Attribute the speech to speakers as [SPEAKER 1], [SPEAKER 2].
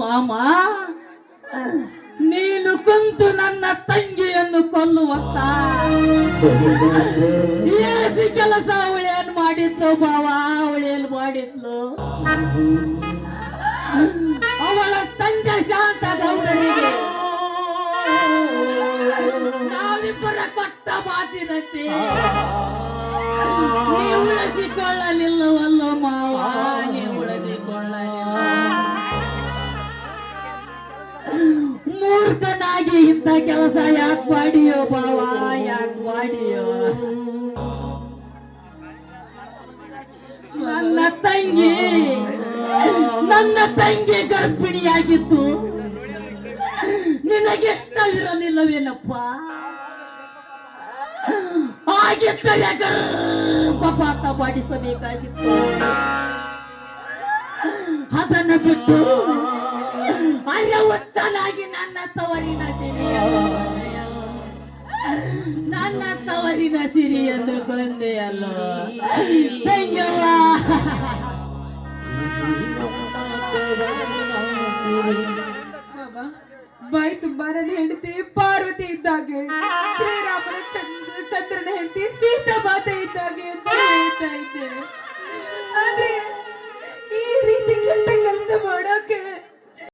[SPEAKER 1] ಮಾಮ, ನೀನು ಕುಂತು ನನ್ನ ತಂಗಿಯನ್ನು ಕೊಲ್ಲುವಂತ. ಏಸಿ ಕೆಲಸ ಅವಳೇನು ಮಾಡಿದ್ಲು ಮಾವ? ಅವಳೇನು ಮಾಡಿದ್ಲು? ಅವಳ ತಂದೆ ಶಾಂತ ಗೌಡರಿಗೆ ನಾವಿಬ್ಬರ ಕೊಟ್ಟ ಮಾತಿನಂತೆ. ನೀವು ಉಳಿಸಿಕೊಳ್ಳಲಿಲ್ಲವಲ್ಲ? ಮೂರ್ಖನಾಗಿ ಇಂಥ ಕೆಲಸ ಯಾಕೆ ಮಾಡಿಯೋ ಬಾವ, ಯಾಕೆ ಮಾಡಿಯೋ? ನನ್ನ ತಂಗಿ ನನ್ನ ತಂಗಿ ಗರ್ಭಿಣಿಯಾಗಿತ್ತು. ನಿನಗೆಷ್ಟವಿರಲಿಲ್ಲವೇನಪ್ಪ? ಆಗಿದ್ದರೆ ಗರ್ಭಪಾತ ಮಾಡಿಸಬೇಕಾಗಿತ್ತು. ಅದನ್ನು ಬಿಟ್ಟು ಚೆನ್ನಾಗಿ ನನ್ನ ತವರಿನ ಸಿರಿಯ ನನ್ನ ತವರಿನ ಸಿರಿ ಎಂದು ಬಂದೆಯಲ್ಲೋ.
[SPEAKER 2] ತಂಗವ್ವ ಬಾಯಿ ತುಂಬಾನೇ ಹೆಂಡತಿ ಪಾರ್ವತಿ ಇದ್ದಾಗೆ, ಶ್ರೀರಾಮನ ಚಂದ್ರ ಚಂದ್ರನ ಹೆಂಡತಿ ಸೀತಾ ಮಾತೆ ಇದ್ದಾಗೆ ಅಂತ ಹೇಳ್ತಾ ಇದ್ದೆ. ಆದ್ರೆ ಈ ರೀತಿ ಕೆಟ್ಟ ಕೆಲಸ ಮಾಡ